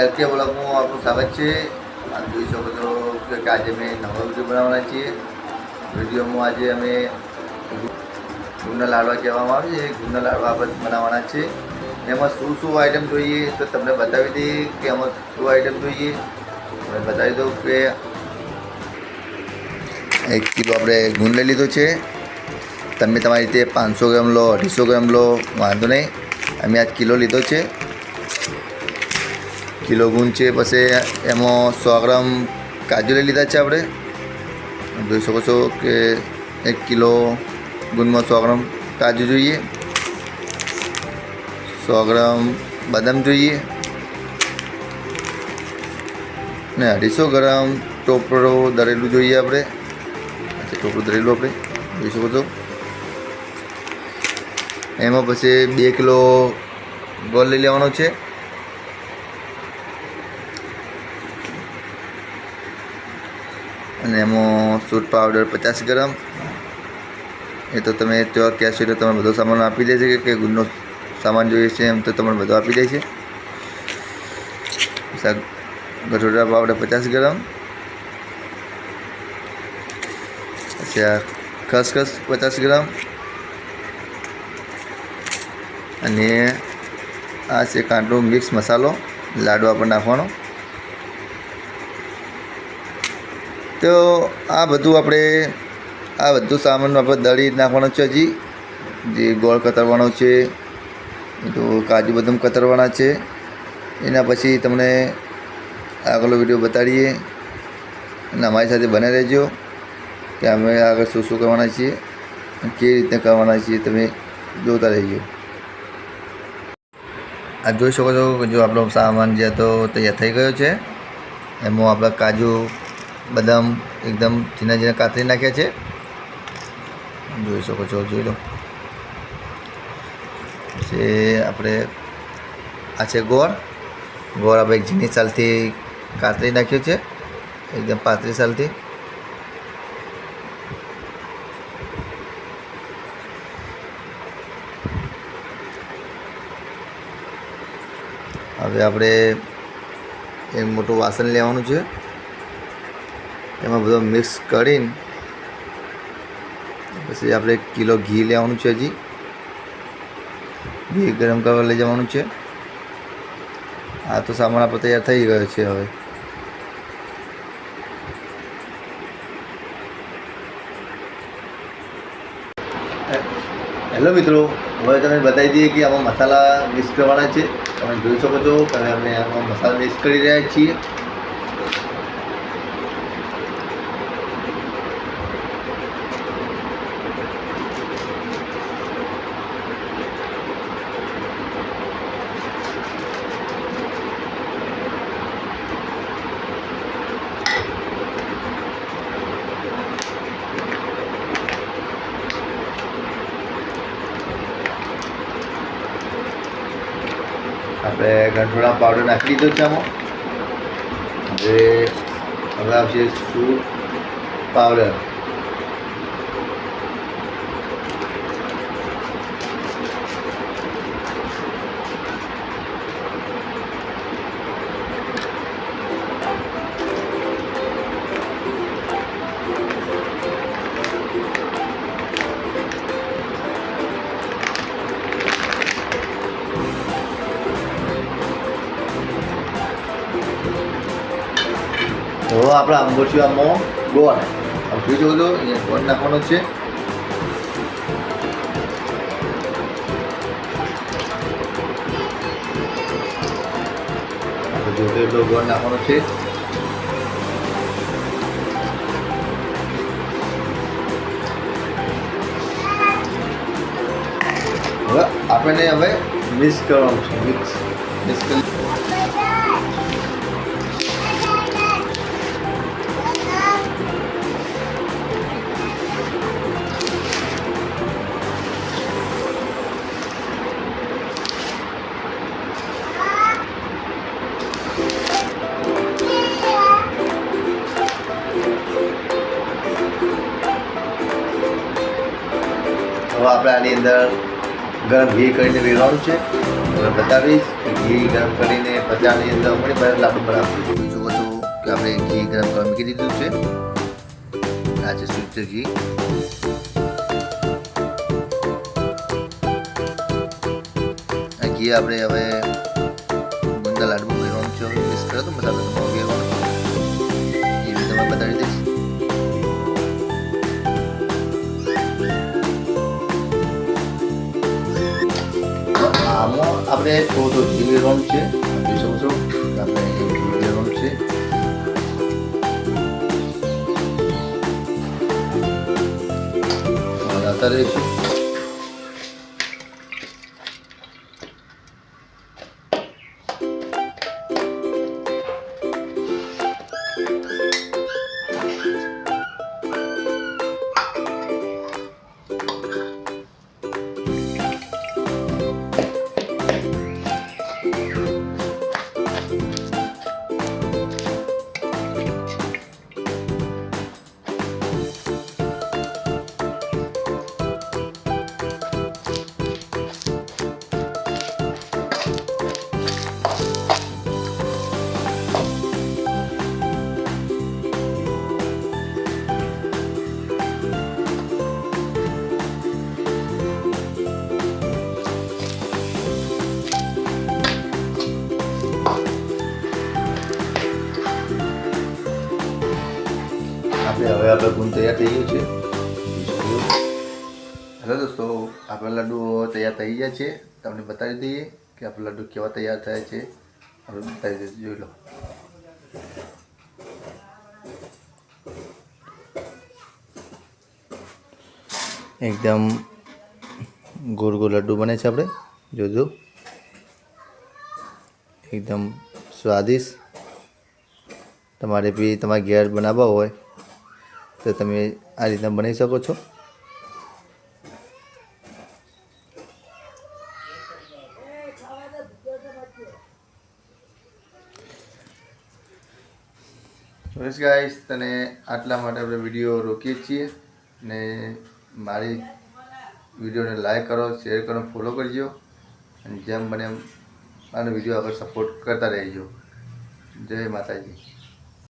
LK બ્લોગમાં આપનું સ્વાગત છે. આપ જોઈ શકો છો કે આજે અમે નવો વીડિયો બનાવવાના છીએ. વિડીયોમાં આજે અમે ગુંડના લાડવા કહેવામાં આવે છે. ગુંદા લાડવા આપણે બનાવવાના છે. એમાં શું શું આઈટમ જોઈએ તો તમને બતાવી દઈએ કે એમાં શું આઈટમ જોઈએ. તમને બતાવી દઉં કે એક કિલો આપણે ગુંદ લઈ લીધો છે. તમે તમારી રીતે પાંચસો ગ્રામ લો, અઢીસો ગ્રામ લો, વાંધો નહીં. અમે આજ કિલો લીધો છે. કિલો ગુંદ છે, પછી એમાં સો ગ્રામ કાજુ લઈ લીધા છે આપણે. જોઈ શકો છો કે એક કિલો ગુંદમાં સો ગ્રામ કાજુ જોઈએ. સો ગ્રામ બદામ જોઈએ. ને અઢીસો ગ્રામ ટોપરો દરેલું જોઈએ આપણે. અચ્છા, ટોપરું દરેલું આપણે. જોઈ શકો છો. એમાં પછી બે કિલો ગોળ લઈ લેવાનો છે. અને એમાં સૂટ પાવડર પચાસ ગ્રામ. એ તો તમે ત્યાં કહેશો એટલે તમે બધો સામાન આપી દેશે કે કે ગુંદનો સામાન જોઈએ છે એમ તો તમને બધો આપી દે છે. શાક ગઠોડા પાવડર પચાસ ગ્રામ. પછી આ ખસખસ પચાસ ગ્રામ. અને આ છે કાંટો મિક્સ મસાલો, લાડવા પર નાખવાનો. તો આ બધું આપણે આ બધું સામાન આપણે દળી નાખવાનો છે હજી. જે ગોળ કતરવાનો છે તો કાજુ બદામ કતરવાના છે. એના પછી તમને આગળનો વીડિયો બતાડીએ. અને અમારી સાથે બને રહેજો કે અમે આગળ શું શું કરવાના છીએ કેવી રીતે કરવાના છીએ તમે જોતા રહેજો. આ જોઈ શકો છો જો આપણો સામાન જે હતો તૈયાર થઈ ગયો છે. એમાં આપણા કાજુ બદામ એકદમ ઝીણા ઝીણા કાતરી નાખ્યા છે. જોઈ શકો છો, જોઈ લો. પછી આપણે આ છે ગોળ. ગોળ આપણે એક ઝીણી સાલથી કાતરી નાખ્યો છે. એકદમ પાતળી સાલથી. હવે આપણે એક મોટું વાસણ લેવાનું છે. એમાં બધો મિક્સ કરીને પછી આપણે એક કિલો ઘી લેવાનું છે હજી. ઘી ગરમ કરવા લઈ જવાનું છે. આ તો સામાન આપણો તૈયાર થઈ ગયો છે હવે. હેલો મિત્રો, હવે તમે બતાવી દઈએ કે આમાં મસાલા મિક્સ કરવાના છે. તમે જોઈ શકો છો કે અમે આમાં મસાલા મિક્સ કરી રહ્યા છીએ. આપણે ગંઠોડા પાવડર નાખી દીધો છે આમાં. હવે હવે આવશે સૂપ પાવડર. તો આપણે આંબોટી આમાં ગોળ આમ જોઈ શકો છો અહીંયા ગોળ નાખવાનો છે આપણે જોતો એટલો ગોળ નાખવાનો છે હવે આપણને હવે મિક્સ કરવાનું છે મિક્સ મિક્સ કરી હવે આપણે આની અંદર ગરમ ઘી કરીને વેરવાનું છે. હવે બતાવીશ ઘી ગરમ કરીને બધાની અંદર પણ પાસે લાડુ બનાવશું. જુઓ છો કે આપણે ઘી ગરમ કરવા મૂકી દીધું છે. આ છે શુદ્ધ ઘી. ઘી આપણે હવે ગુંદા લાડુ ભરવાનું છે. મિક્સ કરો તો મસાલા આમાં આપણે થોડો થોડો ધીમે લેવાનું છે. જોઈ શકો છો આપણે ધીમે લેવાનું છે. રહીશું હેલો દોસ્તો, આપણા લાડુ તૈયાર થઈ ગયા છે. તમને બતાવી દઈએ કે આપણા લાડુ કેવા તૈયાર થાય છે. બતાવી દઈએ, જોઈ લો. એકદમ ગોળ ગોળ લડ્ડુ બને છે આપણે. જોજો. એકદમ સ્વાદિષ્ટ. તમારે બી તમારે ઘેર બનાવવા હોય તો તમે આ રીતના બનાવી શકો છો. બસ ગાઈસ તને આટલા માટે આપણે વીડિયો રોકીએ છીએ ને મારી વિડીયોને લાઈક કરો શેર કરો ફોલો કરજો. અને જેમ બને એમ આનો વીડિયો આગળ સપોર્ટ કરતા રહેજો. જય માતાજી.